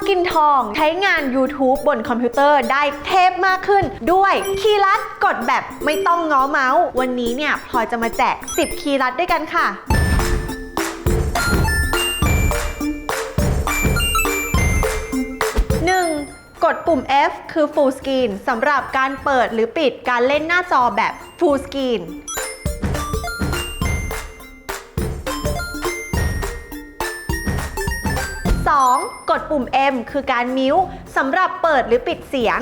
สกินทอง ใช้งาน YouTube บนคอมพิวเตอร์ได้เทพมากขึ้น ด้วยคีย์ลัดกดแบบไม่ต้องง้อเมาส์ วันนี้เนี่ยพลอยจะมาแจก 10 คีย์ลัดด้วยกันค่ะ 1. กดปุ่ม F คือ Full Screen สำหรับการเปิดหรือปิดการเล่นหน้าจอแบบ Full Screen 2. กดปุ่ม M คือการมิวสำหรับเปิดหรือปิดเสียง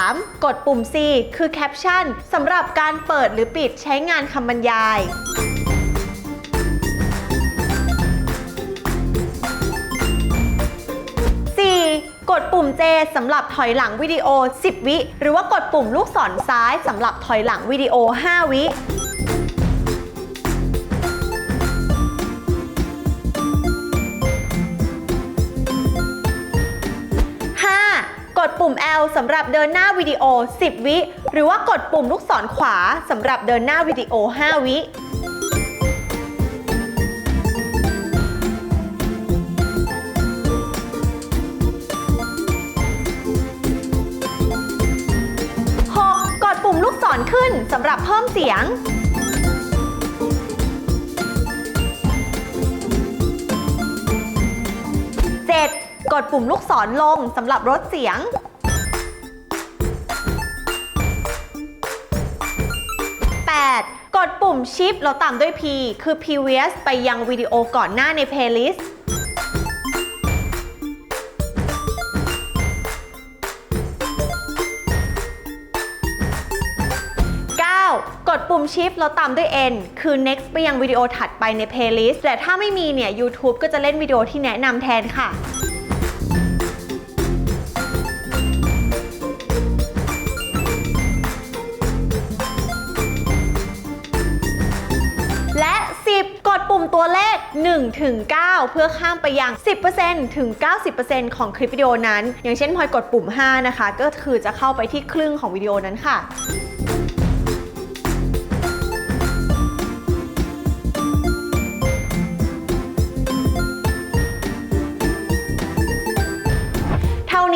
3. กดปุ่ม C คือ Caption สำหรับการเปิดหรือปิดใช้งานคำบรรยาย 4. กดปุ่ม J สำหรับถอยหลังวิดีโอ 10 วิ หรือว่ากดปุ่มลูกศรซ้ายสำหรับถอยหลังวิดีโอ 5 วิ ปุ่ม L สำหรับเดินหน้าวิดีโอ 10 วิ หรือว่ากดปุ่มลูกศรขวาสำหรับเดินหน้าวิดีโอ 5 วิ 6. กดปุ่มลูกศรขึ้นสำหรับเพิ่มเสียง 7. กดปุ่มลูกศรลงสำหรับลดเสียง ปุ่ม Shift แล้วตามด้วย P คือ previous ไปยังวิดีโอก่อนหน้าใน playlist กดปุ่ม Shift แล้วตามด้วย N คือ next ไปยังวิดีโอถัดไปใน playlist แต่ถ้าไม่มีเนี่ย YouTube ก็จะเล่นวิดีโอที่แนะนำแทนค่ะ 1ถึง9เพื่อข้ามไปยัง 10%ถึง 90%ของคลิปวิดีโอนั้น อย่างเช่นพลอยกดปุ่ม 5 นะคะ ก็คือจะเข้าไปที่ครึ่งของวิดีโอนั้นค่ะ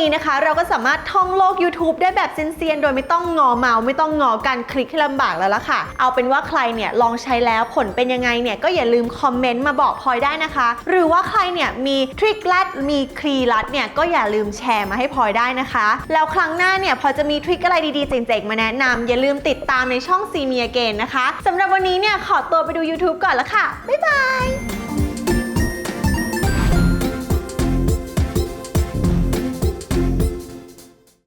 นี้นะคะ เราก็สามารถท่องโลก YouTube ได้แบบเซียนๆ โดยไม่ต้องงอเมาส์ไม่ต้องงอการคลิกให้ลำบากแล้วล่ะค่ะ เอาเป็นว่าใครเนี่ยลองใช้แล้วผลเป็นยังไงเนี่ยก็อย่าลืมคอมเมนต์มาบอกพลอยได้นะคะ หรือว่าใครเนี่ยมีทริคลัดมีคลีลัดเนี่ยก็อย่าลืมแชร์มาให้พลอยได้นะคะ แล้วครั้งหน้าเนี่ยพอจะมีทริคอะไรดีๆเจ๋งๆมาแนะนำอย่าลืมติดตามในช่องซีเมียเกนนะคะสำหรับวันนี้เนี่ยขอตัวไปดู YouTube ก่อนละค่ะบ๊ายบาย